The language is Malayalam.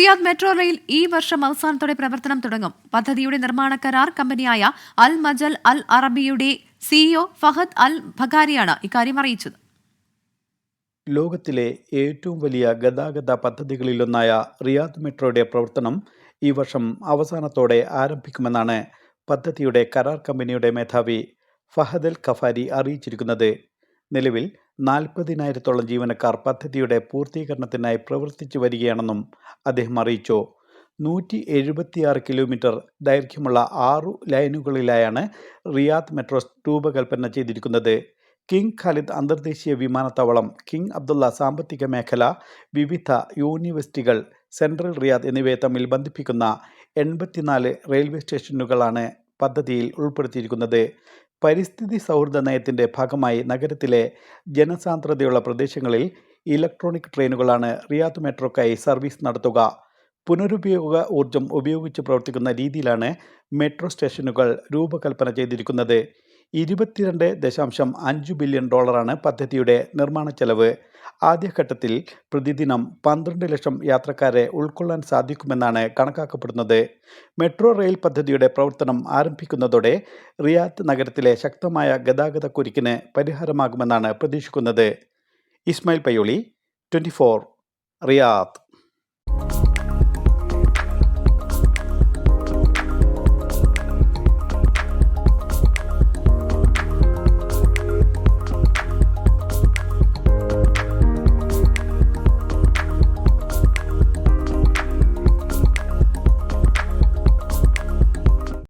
റിയാദ് മെട്രോ റെയിൽ ഈ വർഷം അവസാനത്തോടെ പ്രവർത്തനം തുടങ്ങും. പദ്ധതിയുടെ നിർമ്മാണ കരാർ കമ്പനിയായ അൽ മജൽ അൽ അറബിയുടെ സിഇഒ ഫഹദ് അൽ ഭഗാരിയാണ് ഇക്കാര്യം അറിയിച്ചത്. ലോകത്തിലെ ഏറ്റവും വലിയ ഗതാഗത പദ്ധതികളിലൊന്നായ റിയാദ് മെട്രോയുടെ പ്രവർത്തനം ഈ വർഷം അവസാനത്തോടെ ആരംഭിക്കുമെന്നാണ് പദ്ധതിയുടെ കരാർ കമ്പനിയുടെ മേധാവി ഫഹദൽ കഫാരി അറിയിച്ചിരിക്കുന്നത്. നിലവിൽ നാൽപ്പതിനായിരത്തോളം ജീവനക്കാർ പദ്ധതിയുടെ പൂർത്തീകരണത്തിനായി പ്രവർത്തിച്ചു വരികയാണെന്നും അദ്ദേഹം അറിയിച്ചു. നൂറ്റി എഴുപത്തിയാറ് കിലോമീറ്റർ ദൈർഘ്യമുള്ള ആറു ലൈനുകളിലായാണ് റിയാദ് മെട്രോ രൂപകൽപ്പന ചെയ്തിരിക്കുന്നത്. കിങ് ഖാലിദ് അന്തർദേശീയ വിമാനത്താവളം കിങ് അബ്ദുള്ള സാമ്പത്തിക മേഖല വിവിധ യൂണിവേഴ്സിറ്റികൾ സെൻട്രൽ റിയാദ് എന്നിവയെ തമ്മിൽ ബന്ധിപ്പിക്കുന്ന എൺപത്തിനാല് റെയിൽവേ സ്റ്റേഷനുകളാണ് പദ്ധതിയിൽ ഉൾപ്പെടുത്തിയിരിക്കുന്നത്. പരിസ്ഥിതി സൗഹൃദ നയത്തിന്റെ ഭാഗമായി നഗരത്തിലെ ജനസാന്ദ്രതയുള്ള പ്രദേശങ്ങളിൽ ഇലക്ട്രോണിക് ട്രെയിനുകളാണ് റിയാദ് മെട്രോക്കായി സർവീസ് നടത്തുക. പുനരുപയോഗ ഊർജം ഉപയോഗിച്ച് പ്രവർത്തിക്കുന്ന രീതിയിലാണ് മെട്രോ സ്റ്റേഷനുകൾ രൂപകൽപ്പന ചെയ്തിരിക്കുന്നത്. ഇരുപത്തിരണ്ട് ദശാംശം അഞ്ച് ബില്യൺ ഡോളറാണ് പദ്ധതിയുടെ നിർമ്മാണ ചെലവ് ആദ്യഘട്ടത്തിൽ പ്രതിദിനം പന്ത്രണ്ട് ലക്ഷം യാത്രക്കാരെ ഉൾക്കൊള്ളാൻ സാധിക്കുമെന്നാണ് കണക്കാക്കപ്പെടുന്നത്. മെട്രോ റെയിൽ പദ്ധതിയുടെ പ്രവർത്തനം ആരംഭിക്കുന്നതോടെ റിയാദ് നഗരത്തിലെ ശക്തമായ ഗതാഗത കുരുക്കിന് പരിഹാരമാകുമെന്നാണ് പ്രതീക്ഷിക്കുന്നത്. Ismail Payyoli twenty Riyadh.